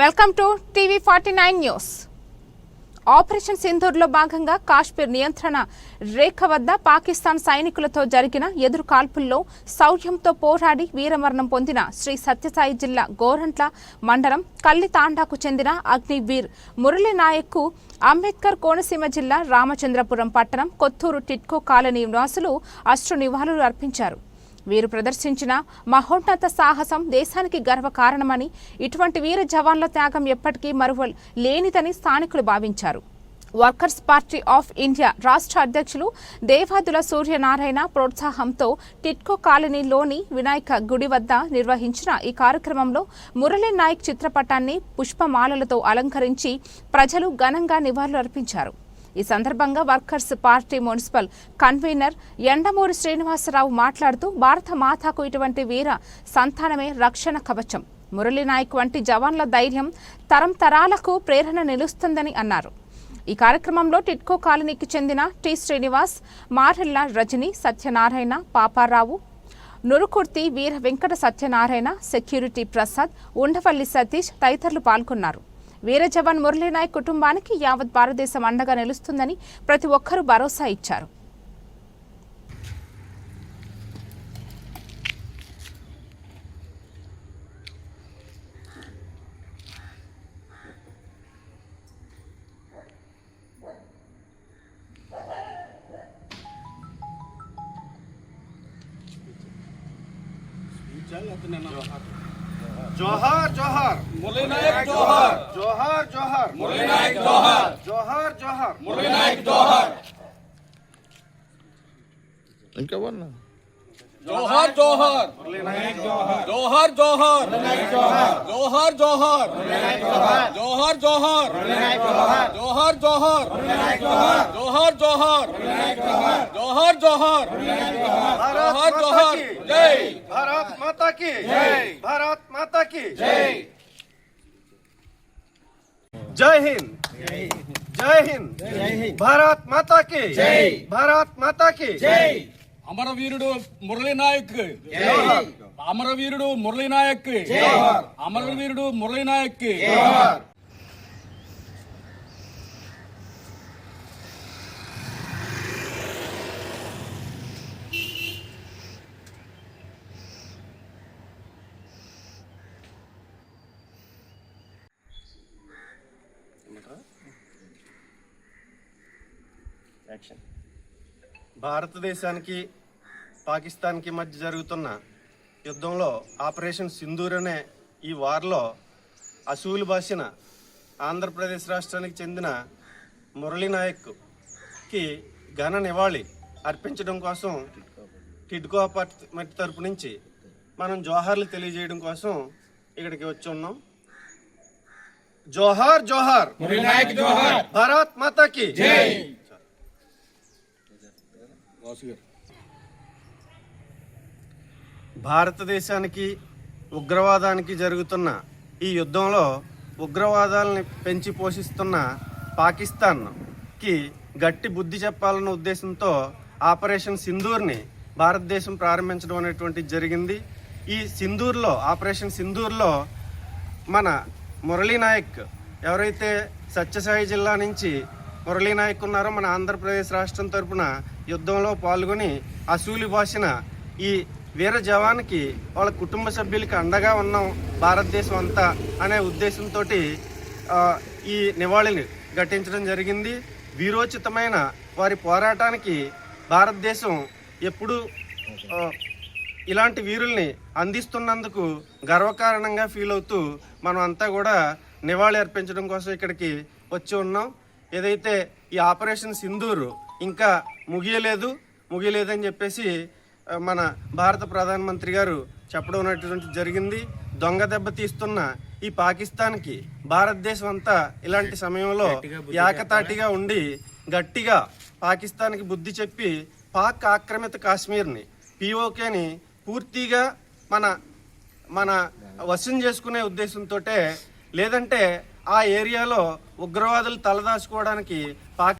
Welcome to TV forty nine news. Operation సింధూర్లో భాగంగా కాశ్మీర్ నియంత్రణ రేఖ వద్ద పాకిస్తాన్ సైనికులతో జరిగిన ఎదురు కాల్పుల్లో శౌర్యంతో పోరాడి వీరమరణం పొందిన శ్రీ సత్యసాయి జిల్లా గోరంట్ల మండలం కల్లితాండాకు చెందిన అగ్నివీర్ మురళీ నాయక్కు అంబేద్కర్ కోనసీమ జిల్లా రామచంద్రపురం పట్టణం కొత్తూరు టిట్కో కాలనీ నివాసులు అశ్రు నివాళులు అర్పించారు. వీరు ప్రదర్శించిన మహోన్నత సాహసం దేశానికి గర్వకారణమని ఇటువంటి వీర జవాన్ల త్యాగం ఎప్పటికీ మరువ లేనిదని స్థానికులు భావించారు. వర్కర్స్ పార్టీ ఆఫ్ ఇండియా రాష్ట్ర అధ్యక్షులు దేవాదుల సూర్యనారాయణ ప్రోత్సాహంతో టిట్కో కాలనీలోని వినాయక గుడి వద్ద నిర్వహించిన ఈ కార్యక్రమంలో మురళీ నాయక్ చిత్రపటాన్ని పుష్పమాలలతో అలంకరించి ప్రజలు ఘనంగా నివాళులు అర్పించారు ఈ సందర్భంగా workers party municipal convener Yandamuri Srinivasarao మాట్లాడుతూ భారత మాతాకు ఇటువంటి వీర సంతానమే రక్షణ కవచం. మురళీనాయక్ వంటి జవాన్ల ధైర్యం తరం తరాలకు ప్రేరణ నిలుస్తుందని అన్నారు. ఈ కార్యక్రమంలో టిట్కో కాలనీకి చెందిన టి శ్రీనివాస్ మారెల్ల రజని సత్యనారాయణ పాపారావు నురుకుర్తి వీర వెంకట సత్యనారాయణ సెక్యూరిటీ ప్రసాద్ ఉండవల్లి సతీష్ తదితరులు పాల్గొన్నారు. వీర జవాన్ మురళీనాయక్ కుటుంబానికి యావత్ భారతదేశం అండగా నిలుస్తుందని ప్రతి ఒక్కరూ భరోసా ఇచ్చారు. జోహార్ మురళీ నాయక్ జోహార్ జోహార్ జోహార్ మురళీ నాయక్ జోహార్ జోహార్ జోహార్ మురళీ నాయక్ జోహార్ ఇంకెవరన్నా జోహార్ జోహార్ జోహార్ జోహార్ జోహార్ జోహార్ జోహార్ జోహార్ జోహార్ జోహార్ జోహార్ జోహార్ జోహార్ జోహార్ భారత్ జోహార్ జోహార్. జోహార్ జోహార్. జై. భారత్ మాతా కి జై. భారత్ మాతా కి జై. జై హింద్. జై హింద్. భారత్ మాతా కి జై. భారత్ మాతా కి జై. అమరవీరుడు మురళీ నాయక్ అమరవీరుడు మురళీ నాయక్ అమరవీరుడు మురళీ నాయక్ భారతదేశానికి పాకిస్తాన్కి మధ్య జరుగుతున్న యుద్ధంలో ఆపరేషన్ సింధూర్ అనే ఈ వార్లో అసూలు బాసిన ఆంధ్రప్రదేశ్ రాష్ట్రానికి చెందిన మురళీ నాయక్కి ఘన నివాళి అర్పించడం కోసం టిడ్కో అపార్ట్మెంట్ తరపు నుంచి మనం జోహార్లు తెలియజేయడం కోసం ఇక్కడికి వచ్చి ఉన్నాం జోహార్ జోహార్! మురళీ నాయక్ జోహార్! భారత్ మాతాకి! జై! భారతదేశానికి ఉగ్రవాదానికి జరుగుతున్న ఈ యుద్ధంలో ఉగ్రవాదాలని పెంచి పోషిస్తున్న పాకిస్తాన్కి గట్టి బుద్ధి చెప్పాలన్న ఉద్దేశంతో ఆపరేషన్ సింధూర్ని భారతదేశం ప్రారంభించడం అనేటువంటిది జరిగింది. ఈ సింధూర్లో ఆపరేషన్ సింధూర్లో మన మురళీ నాయక్ ఎవరైతే సత్యసాయి జిల్లా నుంచి మురళీ నాయక్ ఉన్నారో మన ఆంధ్రప్రదేశ్ రాష్ట్రం తరపున యుద్ధంలో పాల్గొని అసూలి భాషన ఈ వీర జవాన్కి వాళ్ళ కుటుంబ సభ్యులకి అండగా ఉన్నాం భారతదేశం అంతా అనే ఉద్దేశంతో ఈ నివాళిని ఘటించడం జరిగింది. వీరోచితమైన వారి పోరాటానికి భారతదేశం ఎప్పుడూ ఇలాంటి వీరుల్ని అందిస్తున్నందుకు గర్వకారణంగా ఫీల్ అవుతూ మనం అంతా కూడా నివాళి అర్పించడం కోసం ఇక్కడికి వచ్చి ఉన్నాం. ఏదైతే ఈ ఆపరేషన్ సింధూరు ఇంకా ముగియలేదు ముగియలేదని చెప్పేసి మన భారత ప్రధానమంత్రి గారు చెప్పడం అనేటువంటి జరిగింది. దొంగ దెబ్బ తీస్తున్న ఈ పాకిస్తాన్కి భారతదేశం అంతా ఇలాంటి సమయంలో ఏకతాటిగా ఉండి గట్టిగా పాకిస్తాన్కి బుద్ధి చెప్పి పాక్ ఆక్రమిత కాశ్మీర్ని పిఓకేని పూర్తిగా మన మన వశం చేసుకునే ఉద్దేశంతో లేదంటే ఆ ఏరియాలో ఉగ్రవాదులు తలదాచుకోవడానికి